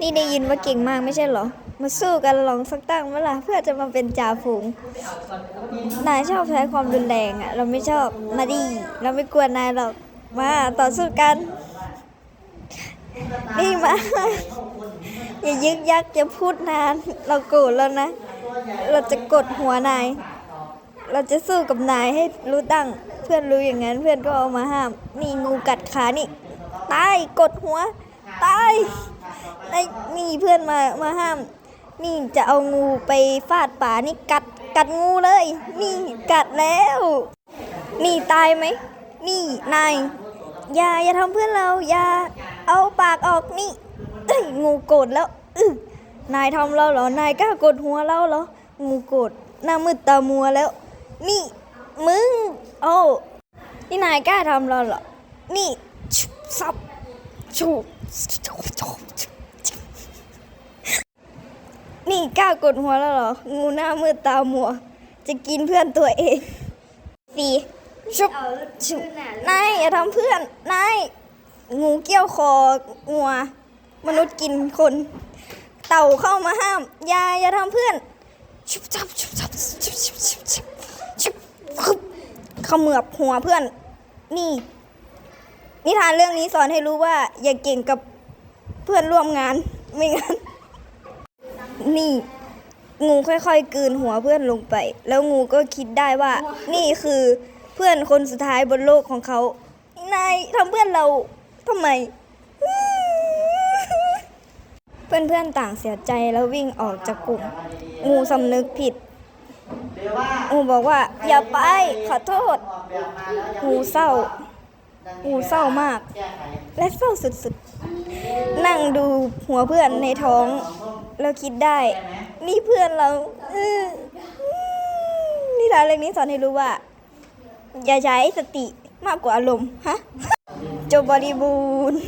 นี่ได้ยินว่าเก่งมากไม่ใช่เหรอ มาสู้กันลองสักตั้งเมื่อไหร่เพื่อจะมาเป็นจ่าฝูง นายชอบใช้ความรุนแรงอะ เราไม่ชอบ มาดี เราไม่กลัวนายหรอก มาต่อสู้กัน นี่มา อย่ายึกยักอย่าพูดนาน เราโกรธแล้วนะ เราจะกดหัวนาย เราจะสู้กับนายให้รู้ตั้ง เพื่อนรู้อย่างนั้น เพื่อนก็เอามาห้าม นี่งูกัดขานี่ ตาย กดหัว ตาย อ้นี่เพื่อนมามาห้าม นี่จะเอางูไปฟาดป่านี่กัดกัดงูเลย นี่กัดแล้ว นี่ตายไหม นี่นายอย่าอย่าทำเพื่อนเราอย่าเอาปากออกนี่เอ้ยงูโกรธแล้วอื้อนายทำเราเหรอนายกล้ากดหัวเราเหรองูโกรธหน้ามืดตามัวแล้ว นี่มึงโอ้นี่นายกล้าทำเราเหรอนี่ชุบซับชุบชุบชุบชุบ นี่กล้ากดหัวแล้วเหรอ งูหน้ามืดตามัว จะกินเพื่อนตัวเองสี่ชุบชุบนายอย่าทำเพื่อนนายงูเกี้ยวคองัว มนุษย์กินคน เต่าเข้ามาห้ามอย่าอย่าทำเพื่อน ชุบชับชุบชับชุบชุบชุบชุบชุบชุบเขมือบหัวเพื่อน นี่ นิทานเรื่องนี้สอนให้รู้ว่า อย่าเก่งกับเพื่อนร่วมงานไม่งั้น นี่ งูค่อยๆกลืนหัวเพื่อนลงไป แล้วงูก็คิดได้ว่า นี่คือเพื่อนคนสุดท้ายบนโลกของเขา นายทำเพื่อนเราทำไม เพื่อนๆต่างเสียใจแล้ววิ่งออกจากกลุ่ม งูสำนึกผิด งูบอกว่า อย่าไปขอโทษ งูเศร้า งูเศร้ามาก และเศร้าสุดๆ นั่งดูหัวเพื่อนในท้อง แล้วคิดได้นี่เพื่อนเราอื้อนิทานเรื่องนี้สอนให้รู้ว่า อย่าใช้สติมากกว่าอารมณ์ ฮะ จบบริบูรณ์